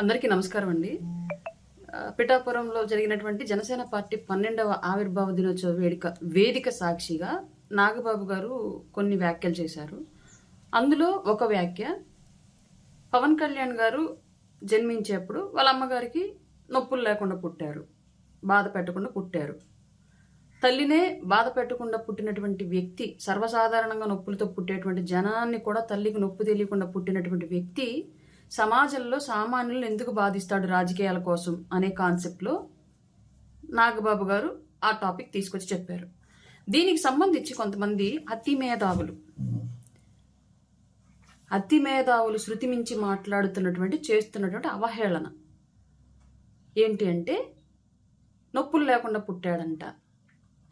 అందరికీ నమస్కారం అండి. పిఠాపురంలో జరిగినటువంటి జనసేన పార్టీ పన్నెండవ ఆవిర్భావ దినోత్సవ వేదిక వేదిక సాక్షిగా నాగబాబు గారు కొన్ని వ్యాఖ్యలు చేశారు. అందులో ఒక వ్యాఖ్య పవన్ కళ్యాణ్ గారు జన్మించేప్పుడు వాళ్ళ అమ్మగారికి నొప్పులు లేకుండా పుట్టారు బాధ పెట్టకుండా పుట్టారు. తల్లినే బాధ పెట్టకుండా పుట్టినటువంటి వ్యక్తి సర్వసాధారణంగా నొప్పులతో పుట్టేటువంటి జనాన్ని కూడా తల్లికి నొప్పి తెలియకుండా పుట్టినటువంటి వ్యక్తి సమాజంలో సామాన్యులను ఎందుకు బాధిస్తాడు రాజకీయాల కోసం అనే కాన్సెప్ట్లో నాగబాబు గారు ఆ టాపిక్ తీసుకొచ్చి చెప్పారు. దీనికి సంబంధించి కొంతమంది అతి మేధావులు అతి మేధావులు శృతి మించి మాట్లాడుతున్నటువంటి చేస్తున్నటువంటి అవహేళన. ఏంటి అంటే నొప్పులు లేకుండా పుట్టాడంట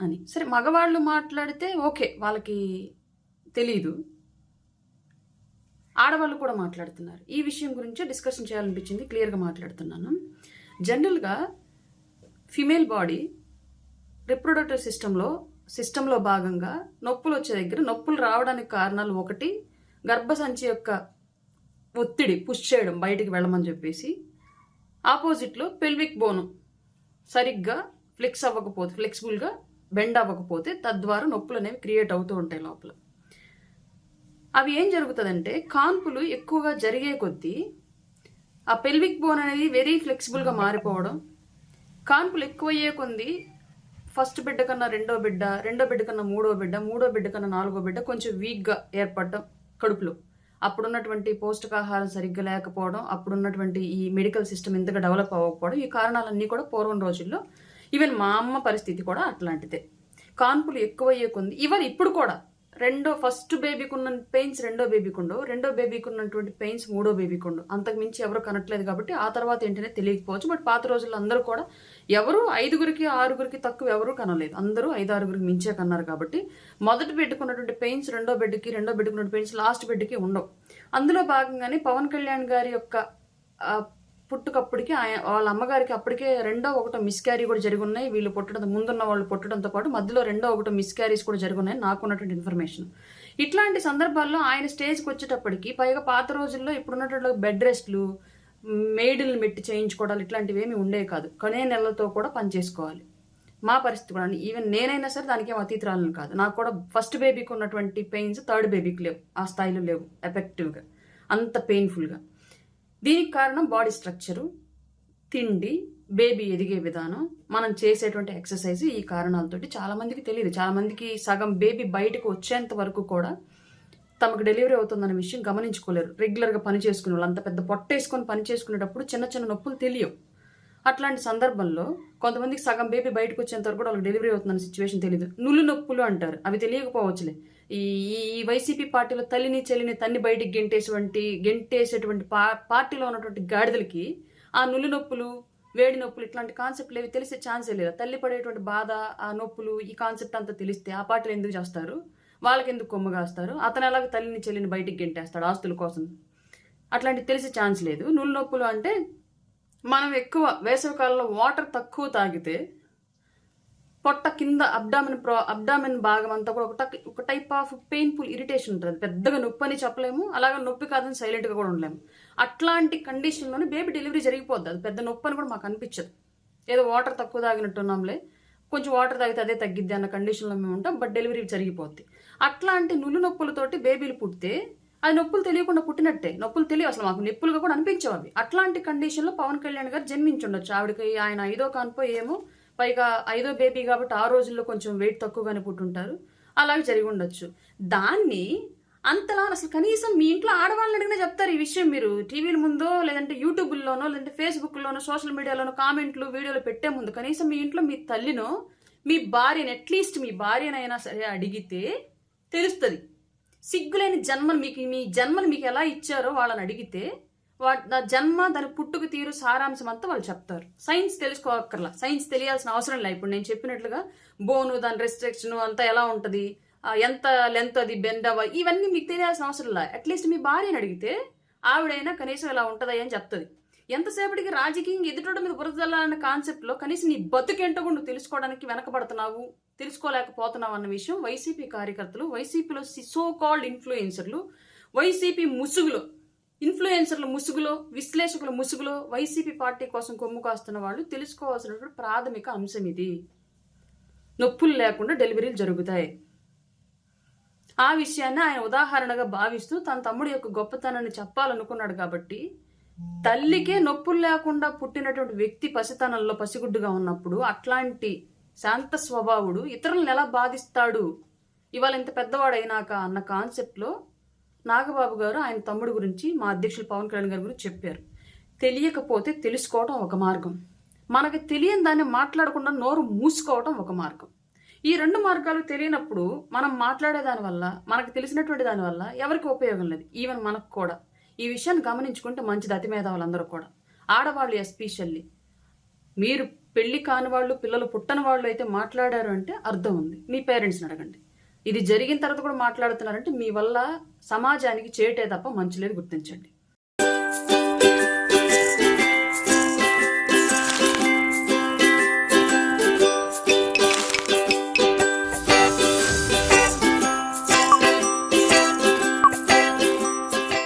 అని. సరే మగవాళ్ళు మాట్లాడితే ఓకే వాళ్ళకి తెలీదు. ఆడవాళ్ళు కూడా మాట్లాడుతున్నారు. ఈ విషయం గురించే డిస్కషన్ చేయాలనిపించింది. క్లియర్గా మాట్లాడుతున్నాను. జనరల్గా ఫిమేల్ బాడీ రిప్రొడక్టివ్ సిస్టంలో సిస్టంలో భాగంగా నొప్పులు వచ్చే దగ్గర నొప్పులు రావడానికి కారణాలు ఒకటి గర్భసంచి యొక్క ఒత్తిడి పుష్ చేయడం బయటికి వెళ్ళమని చెప్పేసి. ఆపోజిట్లో పెల్విక్ బోను సరిగ్గా ఫ్లెక్స్ అవ్వకపోతే ఫ్లెక్సిబుల్గా బెండ్ అవ్వకపోతే తద్వారా నొప్పులు అనేవి క్రియేట్ అవుతూ ఉంటాయి లోపల. అవి ఏం జరుగుతుందంటే కాన్పులు ఎక్కువగా జరిగే కొద్దీ ఆ పెల్విక్ బోన్ అనేది వెరీ ఫ్లెక్సిబుల్గా మారిపోవడం కాన్పులు ఎక్కువయ్యే కొద్ది ఫస్ట్ బిడ్డ కన్నా రెండో బిడ్డ రెండో బిడ్డ కన్నా మూడో బిడ్డ మూడో బిడ్డ కన్నా నాలుగో బిడ్డ కొంచెం వీక్గా ఏర్పడటం కడుపులో. అప్పుడున్నటువంటి పౌష్టికాహారం సరిగ్గా లేకపోవడం అప్పుడున్నటువంటి ఈ మెడికల్ సిస్టమ్ ఇంతగా డెవలప్ అవ్వకపోవడం ఈ కారణాలన్నీ కూడా పూర్వం రోజుల్లో ఈవెన్ మా అమ్మ పరిస్థితి కూడా అట్లాంటిదే. కాన్పులు ఎక్కువయ్యే కొంది ఈవెన్ ఇప్పుడు కూడా రెండో ఫస్ట్ బేబీకి ఉన్న పెయిన్స్ రెండో బేబీకి ఉండవు. రెండో బేబీకి ఉన్నటువంటి పెయిన్స్ మూడో బేబీకి ఉండవు. అంతకు మించి ఎవరు కనట్లేదు కాబట్టి ఆ తర్వాత ఏంటనే తెలియకపోవచ్చు. బట్ పాత రోజుల్లో అందరూ కూడా ఎవరు ఐదుగురికి ఆరుగురికి తక్కువ ఎవరు కనలేదు. అందరూ ఐదు ఆరుగురికి మించే కన్నారు కాబట్టి మొదటి పెట్టుకున్నటువంటి పెయిన్స్ రెండో బెడ్కి రెండో బిడ్డకున్న పెయిన్స్ లాస్ట్ బెడ్కి ఉండవు. అందులో భాగంగానే పవన్ కళ్యాణ్ గారి యొక్క పుట్టుకప్పటికి ఆయన వాళ్ళ అమ్మగారికి అప్పటికే రెండో ఒకటో మిస్క్యారీ కూడా జరిగి ఉన్నాయి వీళ్ళు పుట్టడం ముందున్న వాళ్ళు పుట్టడంతో పాటు మధ్యలో రెండో ఒకటో మిస్క్యారీస్ కూడా జరిగి ఉన్నాయి నాకు ఉన్నటువంటి ఇన్ఫర్మేషన్ ఇట్లాంటి సందర్భాల్లో ఆయన స్టేజ్కి వచ్చేటప్పటికి పైగా పాత రోజుల్లో ఇప్పుడున్నటువంటి బెడ్ రెస్ట్లు మేడిల్ని మెట్టి చేయించుకోవడాలు ఇట్లాంటివి ఏమి ఉండేవి కాదు. కనే నెలలతో కూడా పనిచేసుకోవాలి మా పరిస్థితి కూడా ఈవెన్ నేనైనా సరే దానికి ఏం అతీతరాలను కాదు. నాకు కూడా ఫస్ట్ బేబీకి ఉన్నటువంటి పెయిన్స్ థర్డ్ బేబీకి లేవు. ఆ స్థాయిలో లేవు. ఎఫెక్టివ్గా అంత పెయిన్ఫుల్గా దీనికి కారణం బాడీ స్ట్రక్చరు తిండి బేబీ ఎదిగే విధానం మనం చేసేటువంటి ఎక్సర్సైజ్ ఈ కారణాలతోటి చాలామందికి తెలియదు. చాలామందికి సగం బేబీ బయటకు వచ్చేంత వరకు కూడా తమకు డెలివరీ అవుతుందన్న విషయం గమనించుకోలేరు. రెగ్యులర్గా పని చేసుకునే వాళ్ళు అంత పెద్ద పొట్ట వేసుకొని పని చేసుకునేటప్పుడు చిన్న చిన్న నొప్పులు తెలియవు. అట్లాంటి సందర్భంలో కొంతమందికి సగం బేబీ బయటకు వచ్చేంత వరకు కూడా వాళ్ళకి డెలివరీ అవుతుందన్న సిచ్యువేషన్ తెలియదు నులు నొప్పులు అంటారు. అవి తెలియకపోవచ్చులే. ఈ ఈ వైసీపీ పార్టీలో తల్లిని చెల్లిని తన్ని బయటికి గెంటేసేటువంటి గెంటేసేటువంటి పా పార్టీలో ఉన్నటువంటి గాడిదలకి ఆ నులు నొప్పులు వేడి నొప్పులు ఇట్లాంటి కాన్సెప్ట్లు ఏవి తెలిసే ఛాన్సే లేదు. తల్లి పడేటువంటి బాధ ఆ నొప్పులు ఈ కాన్సెప్ట్ అంతా తెలిస్తే ఆ పార్టీలు ఎందుకు చేస్తారు? వాళ్ళకి ఎందుకు కొమ్మగాస్తారు అతను ఎలాగ తల్లిని చెల్లిని బయటికి గెంటేస్తాడు ఆస్తుల కోసం? అట్లాంటివి తెలిసే ఛాన్స్ లేదు. నులు నొప్పులు అంటే మనం ఎక్కువ వేసవికాలంలో వాటర్ తక్కువ తాగితే పొట్ట కింద అబ్డామిన్ ప్రో అబ్డామిన్ భాగం అంతా కూడా ఒక టక్- ఒక టైప్ ఆఫ్ పెయిన్ఫుల్ ఇరిటేషన్ ఉంటుంది. పెద్దగా నొప్పి అని చెప్పలేము అలాగే నొప్పి కాదని సైలెంట్గా కూడా ఉండలేము. అట్లాంటి కండిషన్లోనే బేబీ డెలివరీ జరిగిపోద్ది. అది పెద్ద నొప్పి అని కూడా మాకు అనిపించదు. ఏదో వాటర్ తక్కువ తాగినట్టున్నాంలే కొంచెం వాటర్ తాగితే అదే తగ్గిద్ది అన్న కండిషన్లో మేము ఉంటాం బట్ డెలివరీ జరిగిపోద్ది. అట్లాంటి నులు నొప్పులతోటి బేబీలు పుడితే అది నొప్పులు తెలియకుండా పుట్టినట్టే. నొప్పులు తెలియ అసలు మాకు. నొప్పులుగా కూడా అనిపించవు. అవి అట్లాంటి కండిషన్లో పవన్ కళ్యాణ్ గారు జన్మించుండొచ్చు. ఆవిడకి ఆయన ఐదో కాన్పో ఏమో పైగా ఐదో బేబీ కాబట్టి ఆ రోజుల్లో కొంచెం వెయిట్ తక్కువగానే పుట్టుంటారు. అలాగే జరిగి ఉండొచ్చు. దాన్ని అంతలా అసలు కనీసం మీ ఇంట్లో ఆడవాళ్ళని అడిగినా చెప్తారు ఈ విషయం మీరు. టీవీల ముందో లేదంటే యూట్యూబ్లోనో లేదంటే ఫేస్బుక్లోనో సోషల్ మీడియాలోనో కామెంట్లు వీడియోలు పెట్టే ముందు కనీసం మీ ఇంట్లో మీ తల్లినో మీ భార్యని అట్లీస్ట్ మీ భార్యనైనా సరే అడిగితే తెలుస్తుంది. సిగ్గులేని జన్మలు మీకు మీ జన్మలు మీకు ఎలా ఇచ్చారో వాళ్ళని అడిగితే వా నా జన్మ దాని పుట్టుకు తీరు సారాంశం అంతా వాళ్ళు చెప్తారు. సైన్స్ తెలుసుకోవక్కర్లా సైన్స్ తెలియాల్సిన అవసరం లేదు. ఇప్పుడు నేను చెప్పినట్లుగా బోను దాని రెస్ట్రిక్షన్ అంతా ఎలా ఉంటుంది? ఎంత లెంత్ అది బెండ్ అవ ఇవన్నీ మీకు తెలియాల్సిన అవసరం లేదు అట్లీస్ట్ మీ భార్యని అడిగితే ఆవిడైనా కనీసం ఇలా ఉంటుందా అని చెప్తుంది. ఎంతసేపటికి రాజకీయం ఎదుటోడ మీద బురదల్లాలన్న కాన్సెప్ట్లో కనీసం నీ బతుకేంటో కూడా నువ్వు తెలుసుకోవడానికి వెనకబడుతున్నావు? తెలుసుకోలేకపోతున్నాం అన్న విషయం వైసీపీ కార్యకర్తలు వైసీపీలో సో కాల్డ్ ఇన్ఫ్లుయెన్సర్లు వైసీపీ ముసుగులో ఇన్ఫ్లుయెన్సర్ల ముసుగులో విశ్లేషకుల ముసుగులో వైసీపీ పార్టీ కోసం కొమ్ము కాస్తున్న వాళ్ళు తెలుసుకోవాల్సినటువంటి ప్రాథమిక అంశం ఇది. నొప్పులు లేకుండా డెలివరీలు జరుగుతాయి. ఆ విషయాన్ని ఆయన ఉదాహరణగా భావిస్తూ తన తమ్ముడి యొక్క గొప్పతనాన్ని చెప్పాలనుకున్నాడు కాబట్టి తల్లికే నొప్పులు లేకుండా పుట్టినటువంటి వ్యక్తి పసితనంలో పసిగుడ్డుగా ఉన్నప్పుడు అట్లాంటి శాంత స్వభావుడు ఇతరులను ఎలా బాధిస్తాడు? ఇవాళ ఇంత పెద్దవాడైనాక అన్న కాన్సెప్ట్లో నాగబాబు గారు ఆయన తమ్ముడు గురించి మా అధ్యక్షులు పవన్ కళ్యాణ్ గారి గురించి చెప్పారు. తెలియకపోతే తెలుసుకోవటం ఒక మార్గం. మనకు తెలియని దాన్ని మాట్లాడకుండా నోరు మూసుకోవటం ఒక మార్గం. ఈ రెండు మార్గాలు తెలియనప్పుడు మనం మాట్లాడే వల్ల మనకు తెలిసినటువంటి దాని వల్ల ఎవరికి ఉపయోగం లేదు. ఈవెన్ మనకు కూడా. ఈ విషయాన్ని గమనించుకుంటే మంచిది అతి మేధావులందరూ కూడా. ఆడవాళ్ళు ఎస్పెషల్లీ. మీరు పెళ్ళి కాని వాళ్ళు పిల్లలు పుట్టని వాళ్ళు అయితే మాట్లాడారు అంటే అర్థం ఉంది. మీ పేరెంట్స్ని అడగండి. ఇది జరిగిన తర్వాత కూడా మాట్లాడుతున్నారంటే మీ వల్ల సమాజానికి చేటే తప్ప మంచి లేదు గుర్తించండి.